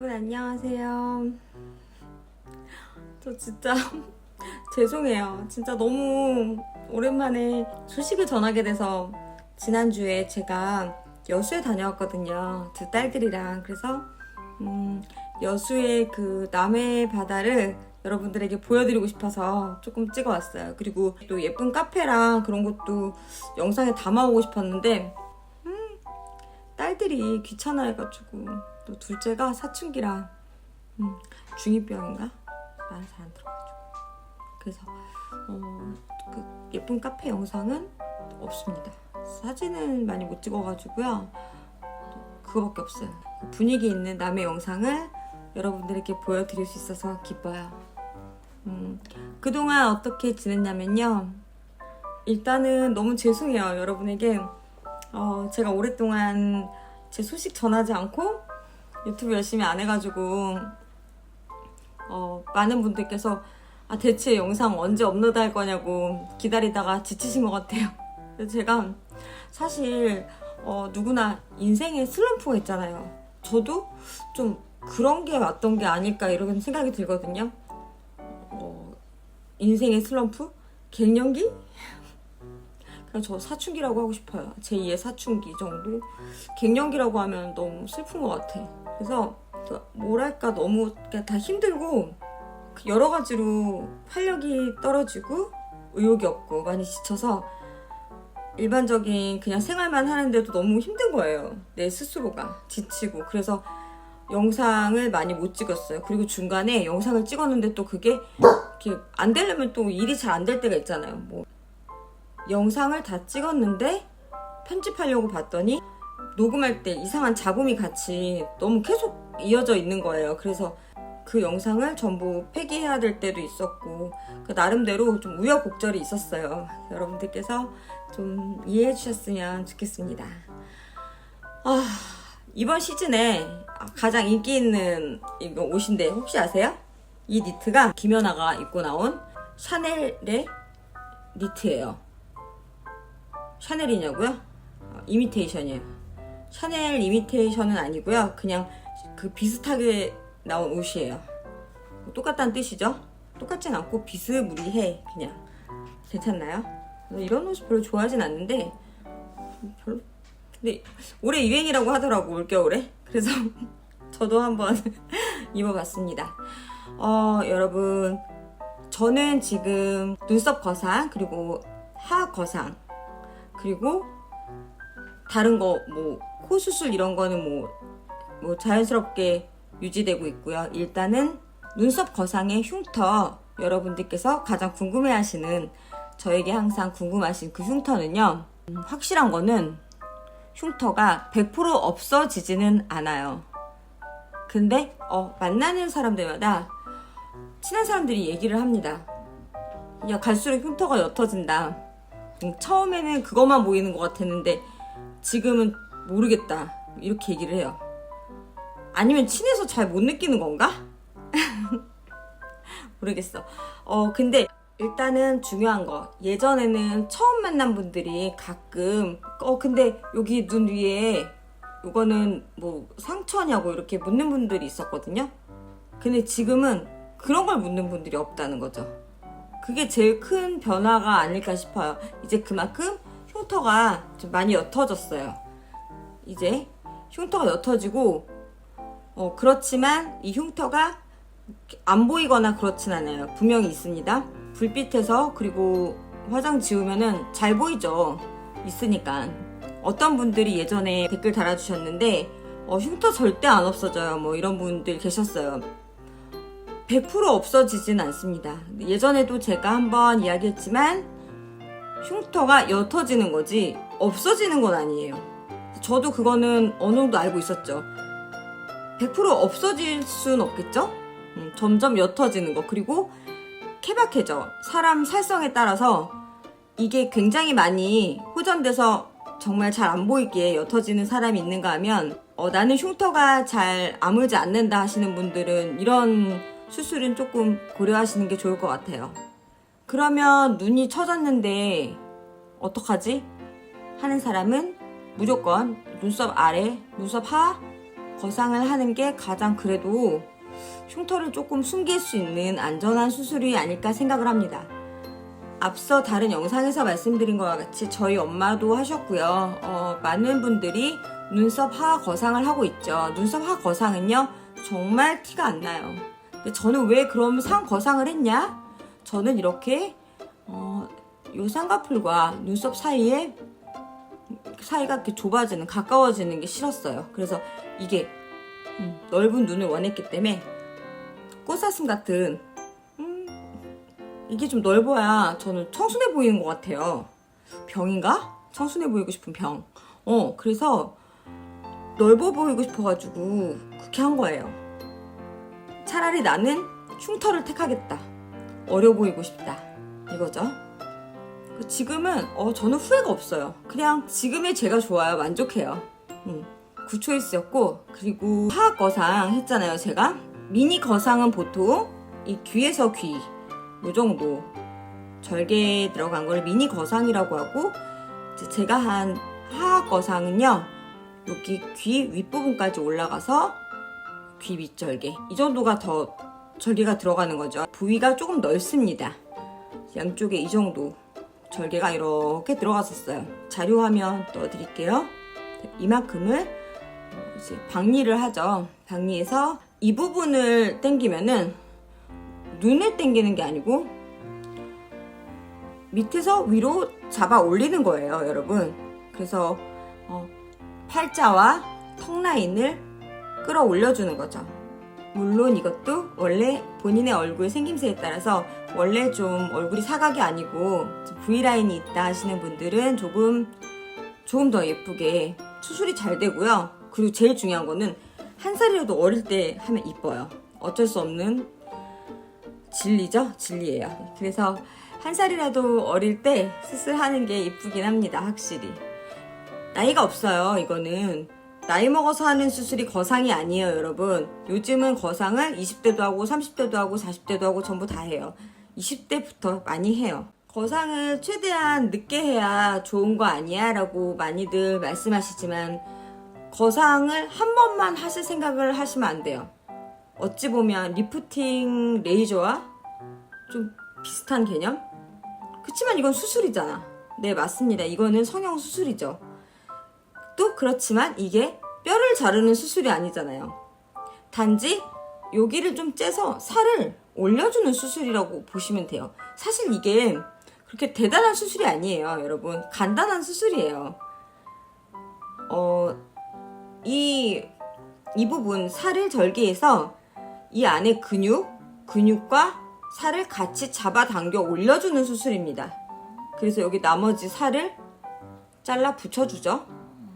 여러분 안녕하세요. 저 진짜 죄송해요. 진짜 너무 오랜만에 소식을 전하게 돼서 지난주에 제가 여수에 다녀왔거든요. 두 딸들이랑 그래서 음, 여수의 그 남해 바다를 여러분들에게 보여드리고 싶어서 조금 찍어왔어요. 그리고 또 예쁜 카페랑 그런 것도 영상에 담아오고 싶었는데 딸들이 귀찮아해가지고 또 둘째가 사춘기라 음, 중2병인가? 말을 잘 안 들어가지고. 그래서 어, 그 예쁜 카페 영상은 없습니다. 사진은 많이 못 찍어가지고요. 또 그거밖에 없어요. 그 분위기 있는 남의 영상을 여러분들에게 보여드릴 수 있어서 기뻐요. 음, 그동안 어떻게 지냈냐면요. 일단은 너무 죄송해요 여러분에게. 어, 제가 오랫동안 제 소식 전하지 않고 유튜브 열심히 안 해가지고 어, 많은 분들께서 아, 대체 영상 언제 업로드 할 거냐고 기다리다가 지치신 것 같아요. 제가 사실 어, 누구나 인생에 슬럼프가 있잖아요. 저도 좀 그런 게 왔던 게 아닐까 이런 생각이 들거든요. 어, 인생의 슬럼프? 갱년기? 그냥 저 사춘기라고 하고 싶어요. 제2의 사춘기 정도. 갱년기라고 하면 너무 슬픈 것 같아. 그래서 그 뭐랄까 너무 다 힘들고 그 여러 가지로 활력이 떨어지고 의욕이 없고 많이 지쳐서 일반적인 그냥 생활만 하는데도 너무 힘든 거예요. 내 스스로가 지치고 그래서 영상을 많이 못 찍었어요. 그리고 중간에 영상을 찍었는데 또 그게 이렇게 안 되려면 또 일이 잘 안 될 때가 있잖아요. 뭐 영상을 다 찍었는데 편집하려고 봤더니 녹음할 때 이상한 잡음이 같이 너무 계속 이어져 있는 거예요. 그래서 그 영상을 전부 폐기해야 될 때도 있었고 그 나름대로 좀 우여곡절이 있었어요. 여러분들께서 좀 이해해 주셨으면 좋겠습니다. 아, 이번 시즌에 가장 인기 있는 이거 옷인데 혹시 아세요? 이 니트가 김연아가 입고 나온 샤넬의 니트예요. 샤넬이냐고요? 어, 이미테이션이에요. 샤넬 이미테이션은 아니고요. 그냥 그 비슷하게 나온 옷이에요. 똑같다는 뜻이죠? 똑같진 않고 비스무리해 그냥 괜찮나요? 이런 옷 별로 좋아하진 않는데 별로 근데 올해 유행이라고 하더라고 올겨울에 그래서 저도 한번 입어봤습니다. 어 여러분 저는 지금 눈썹 거상 그리고 하 거상 그리고 다른 거 뭐 코 수술 이런 거는 뭐, 뭐 자연스럽게 유지되고 있고요. 일단은 눈썹 거상의 흉터 여러분들께서 가장 궁금해하시는 저에게 항상 궁금하신 그 흉터는요. 음, 확실한 거는 흉터가 100% 없어지지는 않아요. 근데 어, 만나는 사람들마다 친한 사람들이 얘기를 합니다. 야 갈수록 흉터가 옅어진다. 음, 처음에는 그것만 보이는 것 같았는데 지금은 모르겠다 이렇게 얘기를 해요. 아니면 친해서 잘 못 느끼는 건가? 모르겠어. 어 근데 일단은 중요한 거 예전에는 처음 만난 분들이 가끔 어 근데 여기 눈 위에 이거는 뭐 상처냐고 이렇게 묻는 분들이 있었거든요. 근데 지금은 그런 걸 묻는 분들이 없다는 거죠. 그게 제일 큰 변화가 아닐까 싶어요. 이제 그만큼 흉터가 좀 많이 옅어졌어요. 이제 흉터가 옅어지고 어, 그렇지만 이 흉터가 안 보이거나 그렇진 않아요. 분명히 있습니다. 불빛에서 그리고 화장 지우면은 잘 보이죠. 있으니까. 어떤 분들이 예전에 댓글 달아주셨는데 어, 흉터 절대 안 없어져요. 뭐 이런 분들 계셨어요. 100% 없어지진 않습니다. 예전에도 제가 한번 이야기했지만 흉터가 옅어지는 거지 없어지는 건 아니에요. 저도 그거는 어느 정도 알고 있었죠. 100% 없어질 수는 없겠죠? 음, 점점 옅어지는 거. 그리고 케바케져. 사람 살성에 따라서 이게 굉장히 많이 호전돼서 정말 잘 안 보이게 옅어지는 사람이 있는가 하면 어, 나는 흉터가 잘 아물지 않는다 하시는 분들은 이런 수술은 조금 고려하시는 게 좋을 것 같아요. 그러면 눈이 처졌는데 어떡하지? 하는 사람은 무조건 눈썹 아래, 눈썹 하, 거상을 하는 게 가장 그래도 흉터를 조금 숨길 수 있는 안전한 수술이 아닐까 생각을 합니다. 앞서 다른 영상에서 말씀드린 것과 같이 저희 엄마도 하셨고요. 어, 많은 분들이 눈썹 하하 거상을 하고 있죠. 눈썹 하하 거상은요, 정말 티가 안 나요. 근데 저는 왜 그럼 상 거상을 했냐? 저는 이렇게 어, 요 쌍꺼풀과 눈썹 사이에 사이가 이렇게 좁아지는 가까워지는 게 싫었어요. 그래서 이게 음, 넓은 눈을 원했기 때문에 꽃사슴 같은 음, 이게 좀 넓어야 저는 청순해 보이는 것 같아요. 병인가? 청순해 보이고 싶은 병. 어, 그래서 넓어 보이고 싶어가지고 그렇게 한 거예요. 차라리 나는 흉터를 택하겠다. 어려 보이고 싶다. 이거죠. 지금은 어, 저는 후회가 없어요. 그냥 지금의 제가 좋아요. 만족해요. 음, 굿초이스였고 그리고 화학 거상 했잖아요. 제가 미니 거상은 보통 이 귀에서 귀 요 정도 절개 들어간 걸 미니 거상이라고 하고 제가 한 화학 거상은요 여기 귀 윗부분까지 올라가서 귀 밑절개 이 정도가 더 절개가 들어가는 거죠 부위가 조금 넓습니다 양쪽에 이 정도 절개가 이렇게 들어갔었어요 자료 화면 넣어드릴게요 이만큼을 어, 이제 박리를 하죠 박리해서 이 부분을 당기면은 눈을 당기는 게 아니고 밑에서 위로 잡아 올리는 거예요, 여러분. 그래서 어, 팔자와 턱 라인을 끌어올려 주는 거죠. 물론 이것도 원래 본인의 얼굴 생김새에 따라서 원래 좀 얼굴이 사각이 아니고 V 라인이 있다 하시는 분들은 조금 조금 더 예쁘게 수술이 잘 되고요. 그리고 제일 중요한 거는 한 살이라도 어릴 때 하면 이뻐요. 어쩔 수 없는 진리죠? 진리예요. 그래서 한 살이라도 어릴 때 수술하는 게 이쁘긴 합니다. 확실히. 나이가 없어요. 이거는. 나이 먹어서 하는 수술이 거상이 아니에요, 여러분. 요즘은 거상을 20대도 하고 30대도 하고 40대도 하고 전부 다 해요. 20대부터 많이 해요. 거상을 최대한 늦게 해야 좋은 거 아니야? 라고 많이들 말씀하시지만 거상을 한 번만 하실 생각을 하시면 안 돼요. 어찌 보면 리프팅 레이저와 좀 비슷한 개념? 그치만 이건 수술이잖아. 네, 맞습니다. 이거는 성형 수술이죠. 또 그렇지만 이게 뼈를 자르는 수술이 아니잖아요. 단지 여기를 좀 째서 살을 올려주는 수술이라고 보시면 돼요. 사실 이게 그렇게 대단한 수술이 아니에요, 여러분. 간단한 수술이에요. 어, 이, 이 부분, 살을 절개해서 이 안에 근육, 근육과 살을 같이 잡아당겨 올려주는 수술입니다. 그래서 여기 나머지 살을 잘라 붙여주죠.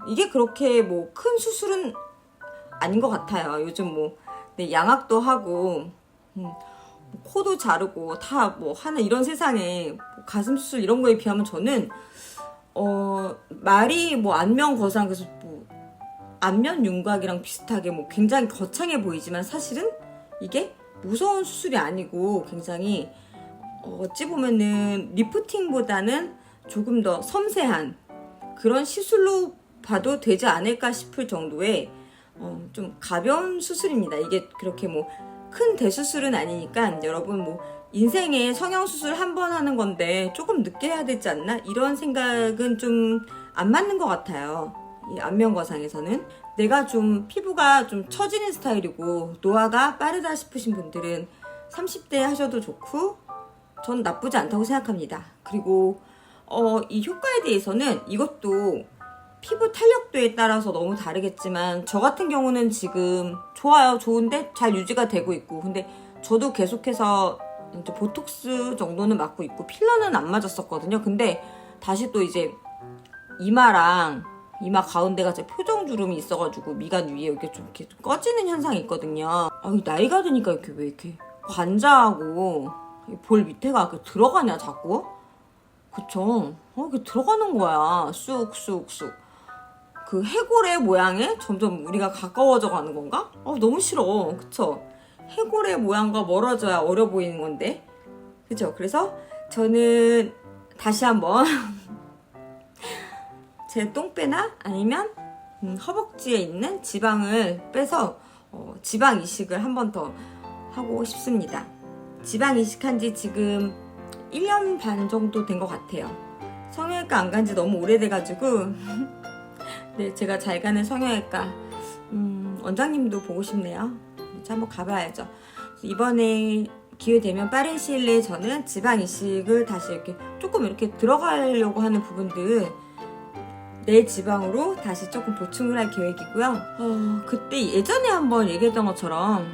이게 그렇게 뭐 큰 수술은 아닌 것 같아요. 요즘 뭐 네, 양악도 하고 음, 코도 자르고 다 뭐 하는 이런 세상에 뭐 가슴 수술 이런 거에 비하면 저는 어 말이 뭐 안면 거상 그래서 뭐 안면 윤곽이랑 비슷하게 뭐 굉장히 거창해 보이지만 사실은 이게 무서운 수술이 아니고 굉장히 어, 어찌 보면은 리프팅보다는 조금 더 섬세한 그런 시술로 봐도 되지 않을까 싶을 정도의 어, 좀 가벼운 수술입니다. 이게 그렇게 뭐 큰 대수술은 아니니까 여러분 뭐 인생에 성형수술 한 번 하는 건데 조금 늦게 해야 되지 않나? 이런 생각은 좀 안 맞는 것 같아요. 이 안면거상에서는. 내가 좀 피부가 좀 처지는 스타일이고 노화가 빠르다 싶으신 분들은 30대 하셔도 좋고 전 나쁘지 않다고 생각합니다. 그리고 어, 이 효과에 대해서는 이것도 피부 탄력도에 따라서 너무 다르겠지만 저 같은 경우는 지금 좋아요 좋은데 잘 유지가 되고 있고. 근데 저도 계속해서 이제 보톡스 정도는 맞고 있고 필러는 안 맞았었거든요. 근데 다시 또 이제 이마랑 이마 가운데가 이제 표정 주름이 있어가지고 미간 위에 이렇게 좀 이렇게 좀 꺼지는 현상이 있거든요. 아 나이가 드니까 이렇게 왜 이렇게 관자하고 이볼 밑에가 이렇게 들어가냐 자꾸? 그쵸? 어 이게 들어가는 거야. 쑥쑥쑥 그 해골의 모양에 점점 우리가 가까워져 가는 건가? 어, 너무 싫어. 그쵸? 해골의 모양과 멀어져야 어려 보이는 건데. 그죠? 그래서 저는 다시 한번 제 똥배나 아니면 음, 허벅지에 있는 지방을 빼서 어, 지방 이식을 한 번 더 하고 싶습니다. 지방 이식한 지 지금 1년 반 정도 된 것 같아요. 성형외과 안 간 지 너무 오래돼가지고 네 제가 잘 가는 성형외과 음, 원장님도 보고 싶네요. 한번 가봐야죠. 이번에 기회 되면 빠른 시일 내에 저는 지방 이식을 다시 이렇게 조금 이렇게 들어가려고 하는 부분들 내 지방으로 다시 조금 보충을 할 계획이고요. 어, 그때 예전에 한번 얘기했던 것처럼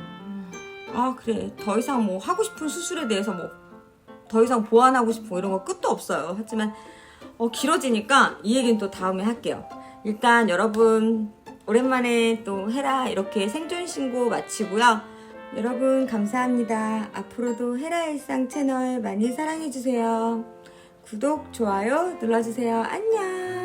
아 그래 더 이상 뭐 하고 싶은 수술에 대해서 뭐 더 이상 보완하고 싶고 이런 거 끝도 없어요. 하지만 어, 길어지니까 이 얘기는 또 다음에 할게요. 일단 여러분 오랜만에 또 헤라 이렇게 생존 신고 마치고요. 여러분 감사합니다. 앞으로도 헤라 일상 채널 많이 사랑해주세요. 구독, 좋아요 눌러주세요. 안녕!